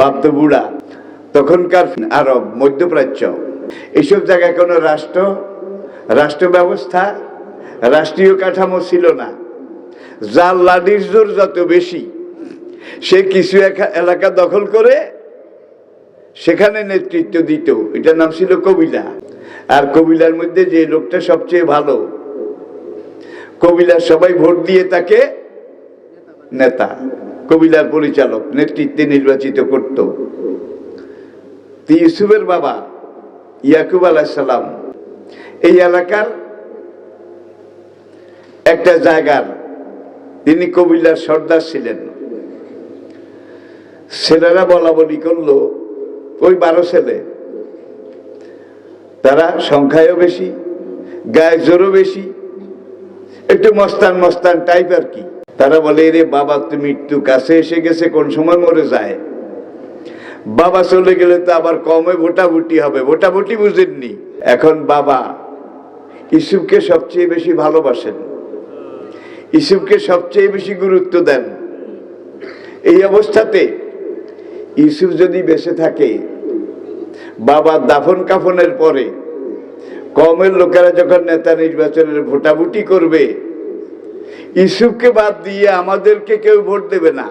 বাপ তো বুড়া, তখনকার আরব, মধ্যপ্রাচ্য এইসব জায়গায় কোনো রাষ্ট্র রাষ্ট্র ব্যবস্থা, রাষ্ট্রীয় কাঠামো ছিল না। যার লাঠির জোর যত বেশি, সে কিছু এলাকা দখল করে সেখানে নেতৃত্ব দিত। এটার নাম ছিল কবিলা। আর কবিলার মধ্যে যে লোকটা সবচেয়ে ভালো, কবিলার সবাই ভোট দিয়ে তাকে নেতা। কবিলার পরিচালক, নেতৃত্বে নির্বাচিত করত। ইউসুফের বাবা, ইয়াকুব আলাহিসাল্লাম এই এলাকার একটা জায়গার তিনি কবিলার সর্দার ছিলেন। ছেলেরা বলা বলি করল, ওই বারো ছেলে, তারা সংখ্যায়ও বেশি গায়ে জোরও বেশি, একটু মস্তান মস্তান টাইপ আর কি। তারা বলে রে বাবা তো মৃত্যু কাছে এসে গেছে, কোন সময় মরে যায়? বাবা চলে গেলে তো আবার কমে ভোটাভুটি হবে। ভোটাভুটি বুঝেননি। এখন বাবা ইসুফকে সবচেয়ে বেশি ভালোবাসেন। ইসুফকে সবচেয়ে বেশি গুরুত্ব দেন। এই অবস্থাতে ইউসুফ যদি বেঁচে থাকে, বাবা দাফন কাফনের পরে কমের লোকেরা যখন নেতা নির্বাচনের ভোটাভুটি করবে ইউসুফকে বাদ দিয়ে আমাদেরকে কেউ ভোট দেবে না।